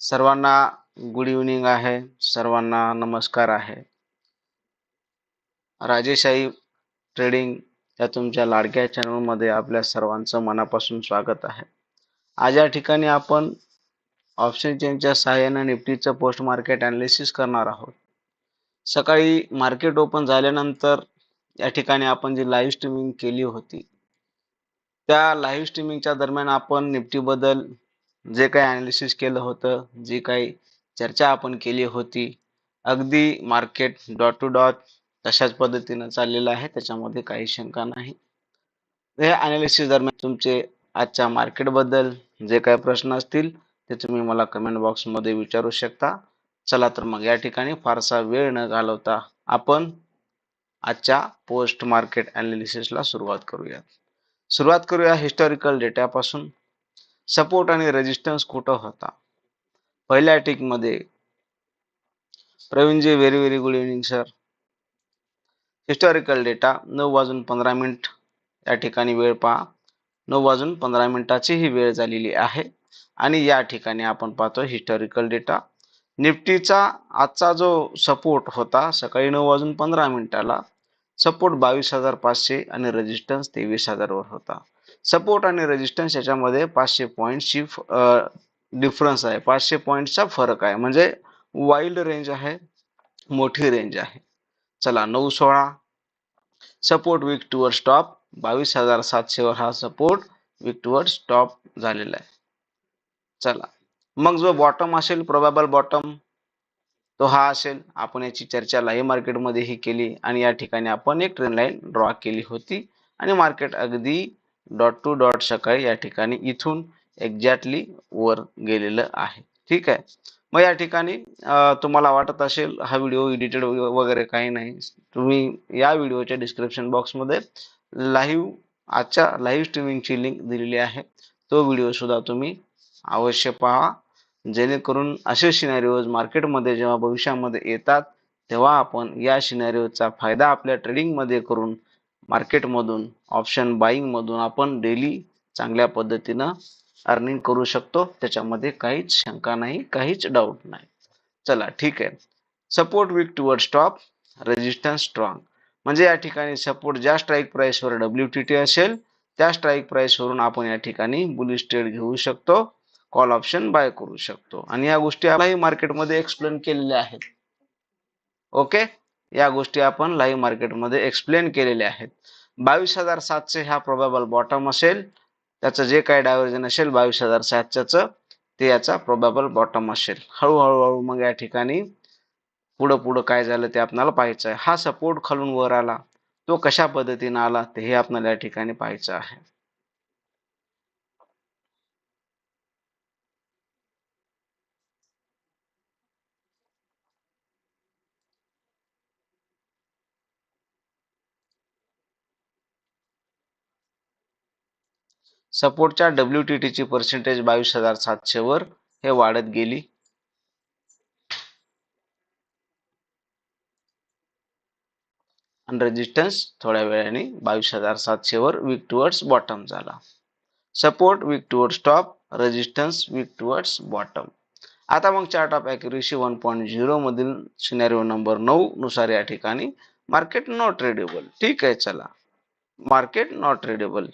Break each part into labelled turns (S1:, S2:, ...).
S1: सर्वांना good evening आहे. सर्वांना नमस्कार आहे. राजेशाही ट्रेडिंग या तुमच्या लाडक्या चॅनलमध्ये आपल्या सर्वांचं मनापासून स्वागत आहे. आज या ठिकाणी आपण ऑप्शन चेनच्या सहाय्याने निफ्टीचं पोस्ट मार्केट ॲनालिसिस करणार आहोत. सकाळी मार्केट ओपन झाल्यानंतर या ठिकाणी आपण जी लाईव्ह स्ट्रीमिंग केली होती त्या लाईव्ह स्ट्रीमिंगच्या दरम्यान आपण निफ्टीबद्दल जे काही ॲनालिसिस केलं होतं जी काही चर्चा आपण केली होती अगदी मार्केट डॉट टू डॉट तशाच पद्धतीनं चाललेलं आहे त्याच्यामध्ये काही शंका नाही. या ॲनालिसिस दरम्यान तुमचे आजच्या मार्केटबद्दल जे काही प्रश्न असतील ते तुम्ही मला कमेंट बॉक्समध्ये विचारू शकता. चला तर मग या ठिकाणी फारसा वेळ न घालवता आपण आजच्या पोस्ट मार्केट ॲनालिसिसला सुरुवात करूया सुरुवात करूया हिस्टॉरिकल डेटापासून सपोर्ट आणि रेजिस्टन्स कुठं होता? पहिल्या टिकमध्ये Pravinji very very good evening sir historical data नऊ वाजून पंधरा मिनिट. या ठिकाणी वेळ पहा. नऊ वाजून पंधरा मिनिटाची ही वेळ झालेली आहे. आणि या ठिकाणी आपण पाहतो हिस्टॉरिकल डेटा निफ्टीचा आजचा जो सपोर्ट होता सकाळी नऊ वाजून पंधरा मिनिटाला सपोर्ट बावीस हजार पाचशे आणि रेजिस्टन्स तेवीस हजारवर होता. सपोर्ट आणि रेजिस्टन्स याच्यामध्ये पाचशे पॉईंटची डिफरन्स आहे. पाचशे पॉईंटचा फरक आहे. म्हणजे वाईल्ड रेंज आहे मोठी रेंज आहे. चला नऊ सोळा. सपोर्ट वीक टूवर स्टॉप बावीस हजार सातशेवर हा सपोर्ट वीक टूवर स्टॉप झालेला आहे. चला. मग जो बॉटम असेल प्रोबॅबल बॉटम तो हा असेल. आपण याची चर्चा लाईव्ह मार्केटमध्येही केली आणि या ठिकाणी आपण एक ट्रेन लाईन ड्रॉ केली होती. आणि मार्केट अगदी डॉट टू डॉट सकाळी या ठिकाणी इथून एक्झॅक्टली वर गेलेलं आहे. ठीक आहे? मग या ठिकाणी तुम्हाला वाटत असेल हा व्हिडिओ एडिटेड वगैरे काही नाही. तुम्ही या व्हिडिओच्या डिस्क्रिप्शन बॉक्समध्ये लाईव्ह आजच्या लाईव्ह स्ट्रीमिंगची लिंक दिलेली आहे. तो व्हिडिओ सुद्धा तुम्ही अवश्य पहा. जेणेकरून असे सिनॅरिओज मार्केटमध्ये जेव्हा भविष्यामध्ये येतात तेव्हा आपण या सिनॅरिओचा फायदा आपल्या ट्रेडिंगमध्ये करून मार्केटमधून ऑप्शन बाईंगमधून आपण डेली चांगल्या पद्धतीनं अर्निंग करू शकतो. त्याच्यामध्ये काहीच शंका नाही काहीच डाऊट नाही. चला ठीक आहे. Support weak towards top resistance strong म्हणजे या ठिकाणी सपोर्ट ज्या स्ट्राईक प्राईसवर डब्ल्यू टी टी असेल त्या स्ट्राईक प्राईसवरून आपण या ठिकाणी बुलिश ट्रेड घेऊ शकतो. कॉल ऑप्शन बाय करू शकतो. आणि या गोष्टी आपल्याही मार्केटमध्ये एक्सप्लेन केलेल्या आहेत. ओके या गोष्टी आपण लाईव्ह मार्केटमध्ये एक्सप्लेन केलेल्या आहेत. बावीस हजार सातशे हा प्रोबॅबल बॉटम असेल. त्याचं जे काही डायव्हर्जन असेल बावीस हजार सातशेचं ते याचा प्रोबॅबल बॉटम असेल. हळूहळूहळू मग या ठिकाणी पुढं पुढं काय झालं ते आपल्याला पाहायचं आहे. हा सपोर्ट खालून वर आला तो कशा पद्धतीने आला ते हे आपल्याला या ठिकाणी पाहायचं आहे. सपोर्टच्या डब्ल्यू टी टीची पर्सेंटेज बावीस हजार सातशे वर हे वाढत गेली. आणि रेजिस्टन्स थोड्या वेळाने बावीस हजार सातशे वर विक टुवर्ड्स बॉटम झाला. Support weak towards top resistance weak towards bottom आता मग chart of accuracy one point zero मधील सिनेरिओ नंबर नऊ नुसार या ठिकाणी मार्केट नॉट ट्रेडेबल ठीक आहे चला. मार्केट नॉट ट्रेडेबल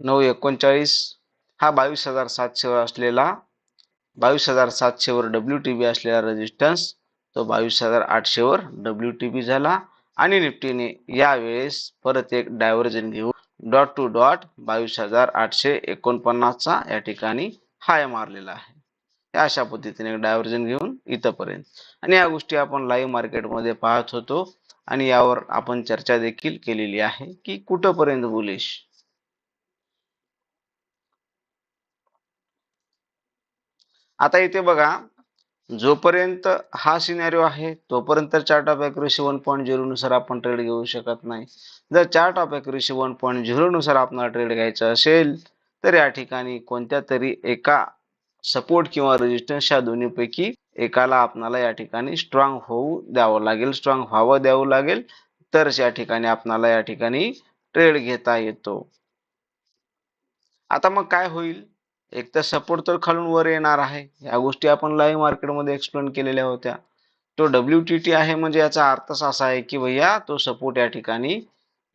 S1: नऊ एकोणचाळीस हा बावीस हजार सातशेवर असलेला बावीस हजार सातशेवर डब्ल्यू टी बी असलेला रेजिस्टन्स तो बावीस हजार आठशेवर डब्ल्यू टी बी झाला. आणि निफ्टीने यावेळेस परत एक डायव्हर्जन घेऊन डॉट टू डॉट बावीस हजार आठशे एकोणपन्नासचा या ठिकाणी हाय मारलेला आहे. या अशा पद्धतीने डायव्हर्जन घेऊन इथंपर्यंत. आणि या गोष्टी आपण लाईव्ह मार्केटमध्ये पाहत होतो. आणि यावर आपण चर्चा देखील केलेली आहे की कुठंपर्यंत बुलिश आता इथे बघा जोपर्यंत हा सिनेरिओ आहे तोपर्यंत chart of accuracy one point zero नुसार आपण ट्रेड घेऊ शकत नाही. जर chart of accuracy one point zero नुसार आपल्याला ट्रेड घ्यायचा असेल तर या ठिकाणी कोणत्या तरी एका सपोर्ट किंवा रेजिस्टन्स या दोन्हीपैकी एकाला आपणाला या ठिकाणी स्ट्रॉंग होऊ द्यावं लागेल स्ट्रॉंग व्हावं द्यावं लागेल तरच या ठिकाणी आपणाला या ठिकाणी ट्रेड घेता येतो. आता मग काय होईल? एक तर सपोर्ट तर खालून वर येणार आहे. या गोष्टी आपण लाईव्ह मार्केटमध्ये एक्सप्लेन केलेल्या होत्या. तो डब्ल्यू टी टी आहे म्हणजे याचा अर्थच असा आहे की भैया तो सपोर्ट या ठिकाणी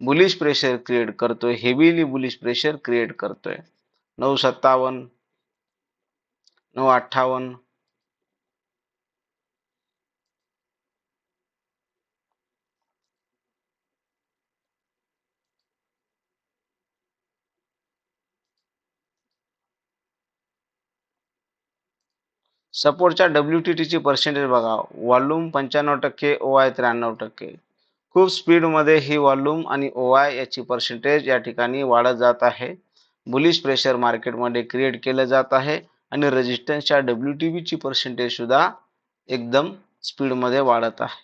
S1: बुलिश प्रेशर क्रिएट करतोय हेवीली बुलिश प्रेशर क्रिएट करतोय. नऊ सत्तावन्न नऊ अठ्ठावन्न सपोर्टच्या डब्ल्यू टी टीची पर्सेंटेज बघा. वॉल्यूम पंच्याण्णव टक्के ओ आय त्र्याण्णव टक्के. खूप स्पीडमध्ये ही वॉल्यूम आणि ओ आय याची पर्सेंटेज या ठिकाणी वाढत जात आहे. बुलिश प्रेशर मार्केटमध्ये क्रिएट केलं जात आहे आणि रेजिस्टन्सच्या डब्ल्यू टी बीची पर्सेंटेज सुद्धा एकदम स्पीडमध्ये वाढत आहे.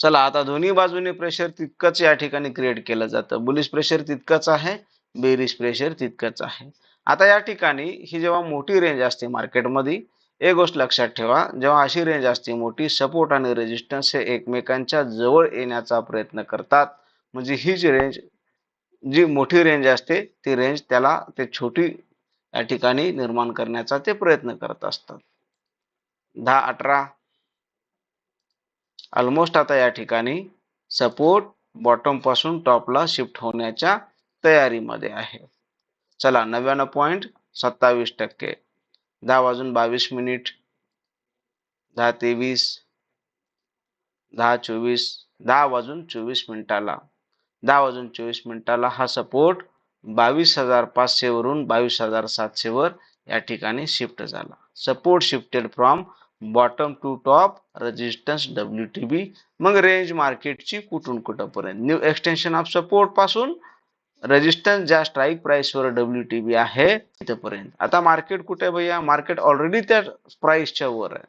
S1: चला आता दोन्ही बाजूने प्रेशर तितकंच या ठिकाणी क्रिएट केलं जातं. बुलिश प्रेशर तितकंच आहे बेरिश प्रेशर तितकंच आहे. आता या ठिकाणी ही जेव्हा मोठी रेंज असते मार्केटमध्ये एक गोष्ट लक्षात ठेवा जेव्हा अशी रेंज असते मोठी सपोर्ट आणि रेजिस्टन्स हे एकमेकांच्या जवळ येण्याचा प्रयत्न करतात. म्हणजे ही जी रेंज जी मोठी रेंज असते ती रेंज त्याला ते छोटी या ठिकाणी निर्माण करण्याचा ते प्रयत्न करत असतात. दहा अठरा. ऑलमोस्ट आता या ठिकाणी सपोर्ट बॉटमपासून टॉपला शिफ्ट होण्याच्या तयारीमध्ये आहे. चला नव्याण्णव पॉईंट सत्तावीस टक्के. दहा वाजून बावीस मिनिट दहा तेवीस दहा चोवीस दहा वाजून चोवीस मिनिटाला. दहा वाजून चोवीस मिनिटाला हा सपोर्ट बावीस हजार पाचशे वरून बावीस हजार सातशे वर या ठिकाणी शिफ्ट झाला. Support shifted from bottom to top resistance W T B मग रेंज मार्केटची कुठून कुठंपर्यंत? न्यू एक्सटेन्शन ऑफ सपोर्टपासून रेजिस्टन्स ज्या स्ट्राईक प्राइसवर डब्ल्यू टी बी आहे तिथपर्यंत. आता मार्केट कुठे भैया? मार्केट ऑलरेडी त्या प्राइसच्या वर आहे.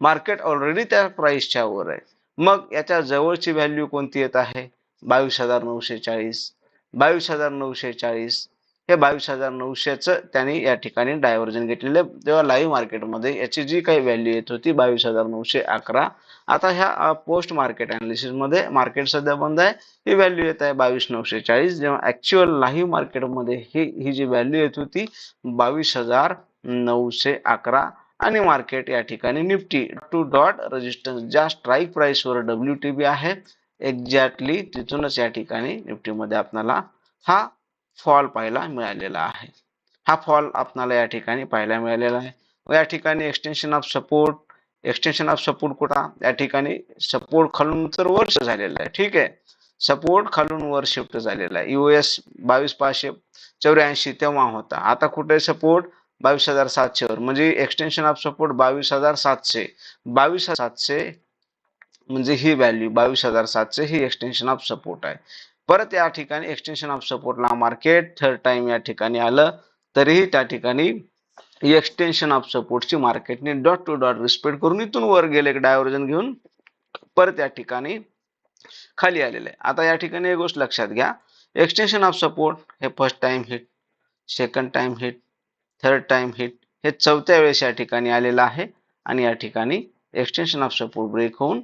S1: मार्केट ऑलरेडी त्या प्राइसच्या वर आहे. मग याच्या जवळची व्हॅल्यू कोणती येत आहे? बावीस हजार नऊशे चाळीस. बावीस हजार नऊशे चाळीस. हे बावीस हजार नऊशेचं त्यांनी या ठिकाणी डायव्हर्जन घेतलेलं तेव्हा लाईव्ह मार्केटमध्ये याची जी काही व्हॅल्यू येत होती बावीस हजार नऊशे अकरा. आता ह्या पोस्ट मार्केट अनालिसिसमध्ये मार्केट सध्या बंद आहे. ही व्हॅल्यू येत आहे बावीस नऊशे चाळीस. जेव्हा ऍक्च्युअल लाईव्ह मार्केटमध्ये ही ही जी व्हॅल्यू येत होती बावीस हजार नऊशे अकरा. आणि मार्केट या ठिकाणी निफ्टी टू डॉट रजिस्टन्स ज्या स्ट्राईक प्राइसवर डब्ल्यू टी बी आहे एक्झॅक्टली तिथूनच या ठिकाणी निफ्टीमध्ये आपल्याला हा फॉल पाहायला मिळालेला आहे. हा फॉल आपल्याला या ठिकाणी पाहायला मिळालेला आहे. या ठिकाणी extension of support extension of support कुठा? या ठिकाणी सपोर्ट खालून तर वर्ष झालेला आहे. ठीक आहे? सपोर्ट खालून वर शिफ्ट झालेला आहे. युएस बावीस पाचशे चौऱ्याऐंशी तेव्हा होता. आता कुठे सपोर्ट बावीस हजार सातशे वर. म्हणजे एक्सटेन्शन ऑफ सपोर्ट बावीस हजार सातशे. बावीस हजार सातशे म्हणजे ही व्हॅल्यू बावीस हजार सातशे ही एक्सटेन्शन ऑफ सपोर्ट आहे. परत या ठिकाणी एक्सटेन्शन ऑफ सपोर्टला मार्केट थर्ड टाइम या ठिकाणी आलं तरीही त्या ठिकाणी एक्सटेन्शन ऑफ सपोर्टची मार्केटने डॉट टू डॉट रिस्पेक्ट करून इथून वर गेले डायव्हर्जन घेऊन परत या ठिकाणी खाली आलेले. आता या ठिकाणी एक गोष्ट लक्षात घ्या. एक्सटेन्शन ऑफ सपोर्ट हे first time hit second time hit third time hit हे चौथ्या वेळेस या ठिकाणी आलेलं आहे आणि या ठिकाणी एक्सटेन्शन ऑफ सपोर्ट ब्रेक होऊन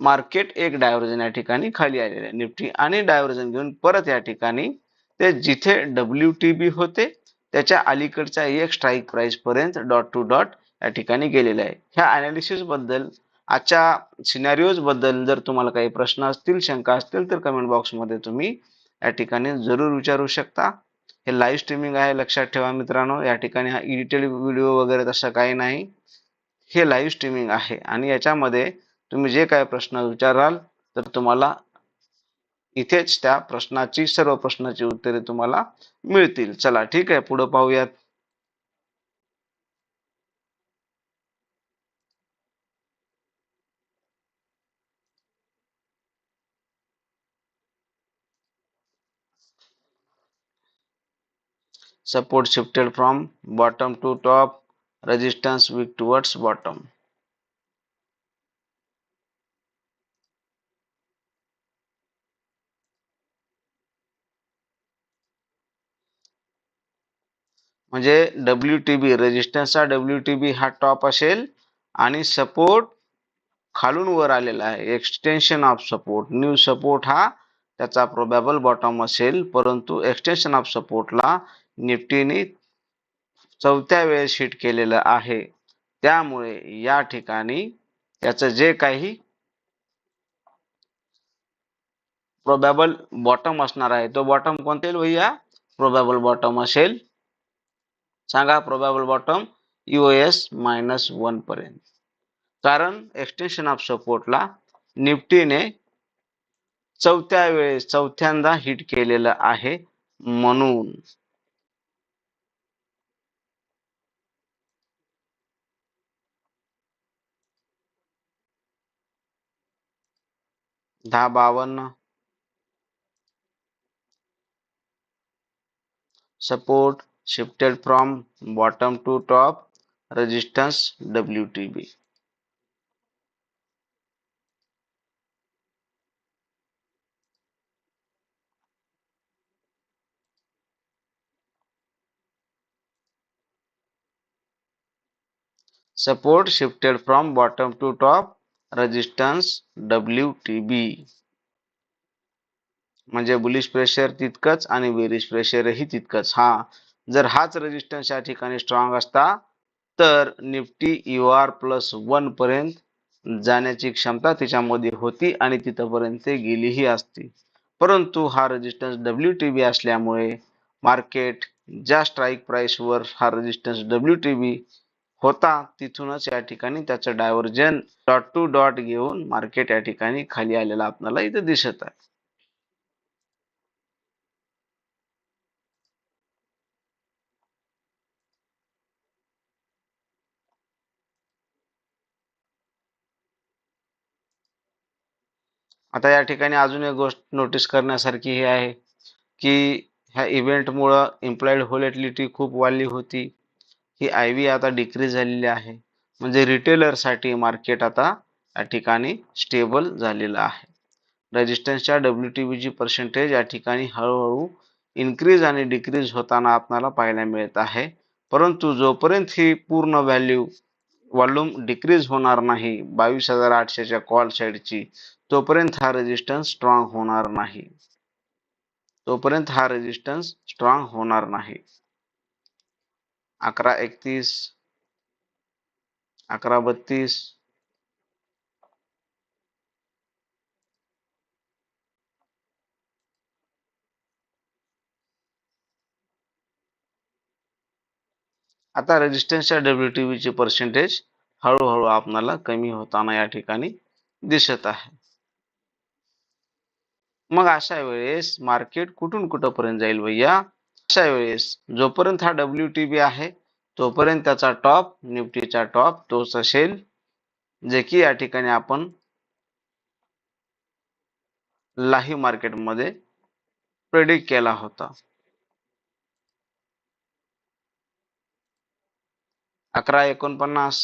S1: मार्केट एक डायव्हर्जन या ठिकाणी खाली आलेले आहे. निफ्टी आणि डायव्हर्जन घेऊन परत या ठिकाणी ते जिथे डब्ल्यू टी बी होते त्याच्या अलीकडच्या एक स्ट्राईक प्राइस पर्यंत डॉट टू डॉट या ठिकाणी गेलेले आहे. ह्या अनालिसिसबद्दल आजच्या सिनॅरिओजबद्दल जर तुम्हाला काही प्रश्न असतील शंका असतील तर कमेंट बॉक्समध्ये तुम्ही या ठिकाणी जरूर विचारू शकता. हे लाईव्ह स्ट्रीमिंग आहे लक्षात ठेवा मित्रांनो. या ठिकाणी हा एडिटेड व्हिडिओ वगैरे तसं काही नाही. हे लाईव्ह स्ट्रीमिंग आहे आणि याच्यामध्ये तुम्ही जे काही प्रश्न विचाराल तर तुम्हाला इथेच त्या प्रश्नाची सर्व प्रश्नाची उत्तरे तुम्हाला मिळतील. चला ठीक आहे पुढे पाहूयात. Support shifted from bottom to top. Resistance weak towards bottom. म्हणजे डब्ल्यू टी बी रेजिस्टन्सचा डब्ल्यू टी बी हा टॉप असेल आणि सपोर्ट खालून वर आलेला आहे. Extension of support new support हा त्याचा प्रोबॅबल बॉटम असेल. परंतु एक्सटेन्शन ऑफ सपोर्टला निफ्टीने चौथ्या वेळेस हिट केलेलं आहे. त्यामुळे या ठिकाणी त्याचं जे काही प्रोबॅबल बॉटम असणार आहे तो बॉटम कोणते भैया? प्रोबॅबल बॉटम असेल. सांगा probable bottom US minus one पर्यंत. कारण एक्सटेन्शन ऑफ सपोर्टला निफ्टीने चौथ्या वेळेस चौथ्यांदा हिट केलेलं आहे म्हणून. दहा बावन्न support shifted from bottom to top resistance WTB support shifted from bottom to top resistance WTB म्हणजे बुलिश प्रेशर तितकंच आणि बेरिश प्रेशरही तितकंच हा जर हाच रेजिस्टन्स या ठिकाणी स्ट्रॉंग असता तर Nifty U R plus one पर्यंत जाण्याची क्षमता तिच्यामध्ये होती आणि तिथपर्यंत गेलीही असती. परंतु हा रेजिस्टन्स डब्ल्यू टी बी असल्यामुळे मार्केट ज्या स्ट्राईक प्राईसवर हा रेजिस्टन्स डब्ल्यू टी बी होता तिथूनच या ठिकाणी त्याचं डायव्हर्जन डॉट टू डॉट घेऊन मार्केट या ठिकाणी खाली आलेला आपल्याला इथं दिसत आहे. आता या ठिकाणी अजून एक गोष्ट नोटीस करण्यासारखी ही आहे की ह्या इव्हेंटमुळं इम्प्लॉईड होलेटिलिटी खूप वाढली होती. ही आय व्ही आता डिक्रीज झालेली आहे. म्हणजे रिटेलरसाठी मार्केट आता या ठिकाणी स्टेबल झालेलं आहे. रेजिस्टन्सच्या डब्ल्यू टी बीची पर्सेंटेज या ठिकाणी हळूहळू इन्क्रीज आणि डिक्रीज होताना आपल्याला पाहायला मिळत आहे. परंतु जोपर्यंत ही पूर्ण व्हॅल्यू वॉल्यूम डिक्रीज होणार नाही. बावीस हजार आठशेच्या कॉल साईडची तोपर्यंत हा रेजिस्टन्स स्ट्रॉंग होणार नाही. तोपर्यंत हा रेजिस्टन्स स्ट्रॉंग होणार नाही. अकरा एकतीस अकरा बत्तीस आता रेजिस्टन्सच्या डब्ल्यू टी पर्सेंटेज हळूहळू आपणाला कमी होताना या ठिकाणी दिसत आहे. मग अशा वेळेस मार्केट कुठून कुठंपर्यंत जाईल भैया? अशा वेळेस जोपर्यंत हा डब्ल्यू टी बी आहे तोपर्यंत त्याचा टॉप निफ्टीचा टॉप तोच असेल जे की या ठिकाणी आपण लाही मार्केटमध्ये प्रेडिक्ट केला होता. अकरा एकोणपन्नास.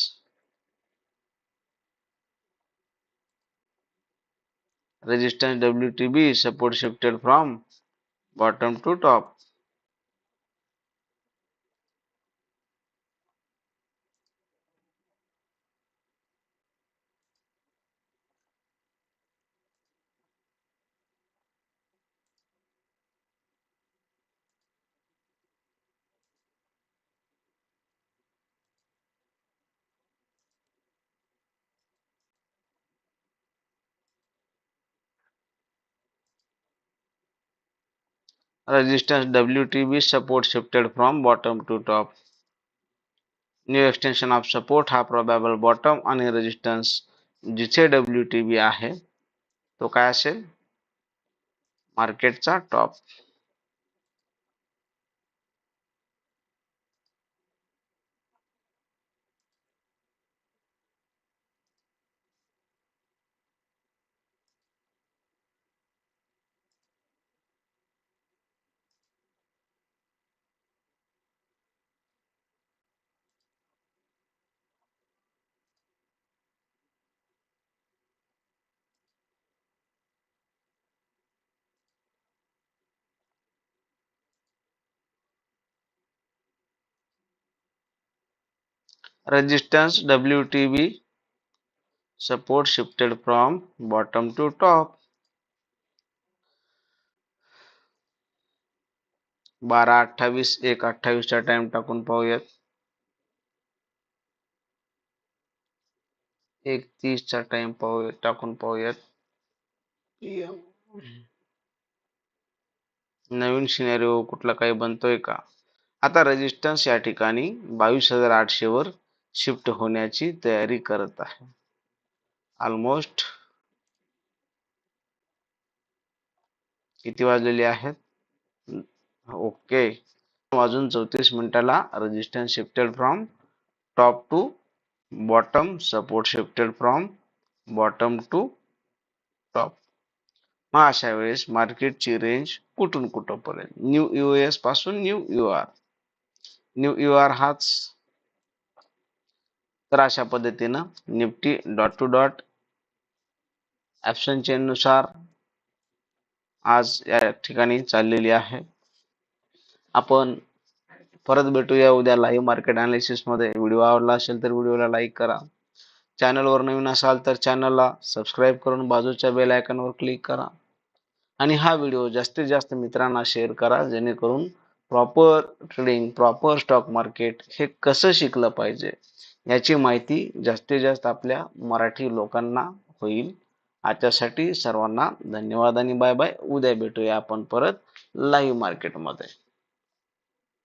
S1: Resistance W T B support shifted from bottom to top resistance WTB support shifted from bottom to top. New extension of support हा probable bottom आणि resistance जिथे WTB आहे तो काय असेल मार्केटचा top resistance WTB support shifted from bottom to top. बारा अठ्ठावीस एक अठ्ठावीसचा टाइम टाकून पाहूयात. एक तीसचा टाइम पाहू टाकून पाहूयात. नवीन सिनेरिओ कुठला काही बनतोय का? आता रेजिस्टन्स या ठिकाणी बावीस हजार आठशे वर शिफ्ट होण्याची तयारी करत आहे. ऑलमोस्ट किती वाजलेले आहेत? ओके वाजून चौतीस मिनिटाला resistance shifted from top to bottom support shifted from bottom to top मग अशा वेळेस मार्केटची रेंज कुठून कुठंपर्यंत? New U एसपासून new U R new U R हाच तर अशा पद्धतीनं Nifty dot two dot option चेननुसार आज या ठिकाणी चाललेली आहे. आपण परत भेटूया उद्या लाईव्ह मार्केट अनालिसिसमध्ये व्हिडिओ आवडला असेल तर व्हिडिओला लाईक करा. चॅनलवर नवीन असाल तर चॅनलला सबस्क्राईब करून बाजूच्या बेल आयकॉनवर क्लिक करा. आणि हा व्हिडिओ जास्तीत जास्त मित्रांना शेअर करा जेणेकरून proper trading proper stock market हे कसं शिकलं पाहिजे? याची माहिती जास्तीत जास्त आपल्या मराठी लोकांना होईल. आजच्यासाठी सर्वांना धन्यवाद आणि बाय बाय उद्या भेटूया आपण परत लाईव्ह मार्केटमध्ये